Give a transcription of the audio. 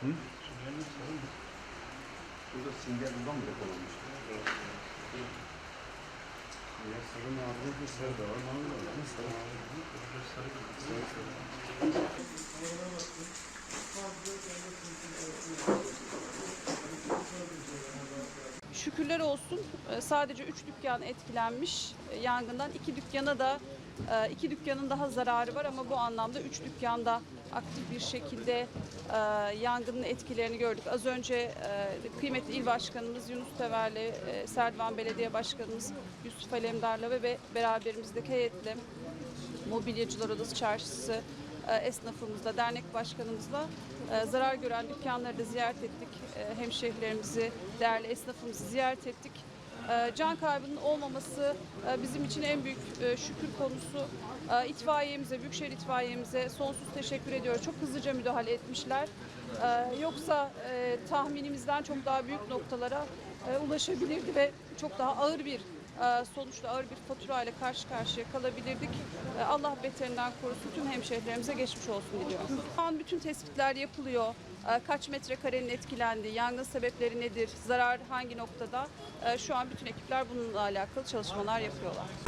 Şurada singer buradan bile kullanmış. Ya sarı mavi bir sarı da var, mavi de var. Sarı. Sarı sarı. Şükürler olsun e, sadece 3 dükkan etkilenmiş e, yangından. 2 dükkana da e, iki dükkanın daha zararı var ama bu anlamda 3 dükkanda aktif bir şekilde e, yangının etkilerini gördük. Az önce e, kıymetli il başkanımız Yunus Tever'le, Serdivan Belediye Başkanımız Yusuf Alemdar'la ve be- beraberimizdeki heyetle Mobilyacılar Odası Çarşısı esnafımızla, dernek başkanımızla e, zarar gören dükkanları da ziyaret ettik. E, Hemşehrilerimizi, değerli esnafımızı ziyaret ettik. E, Can kaybının olmaması e, bizim için en büyük e, şükür konusu. E, İtfaiyemize, Büyükşehir İtfaiyemize sonsuz teşekkür ediyoruz. Çok hızlıca müdahale etmişler. E, Yoksa e, tahminimizden çok daha büyük noktalara e, ulaşabilirdi ve çok daha ağır bir e, sonuçta ağır bir faturayla karşı karşıya kalabilirdik. E, Allah beterinden korusun. Tüm hemşehrilerimize geçmiş olsun diliyorum. Şu an bütün tespitler yapılıyor. E, Kaç metrekarenin etkilendiği, yangın sebepleri nedir, zarar hangi noktada? Şu an bütün ekipler bununla alakalı çalışmalar yapıyorlar.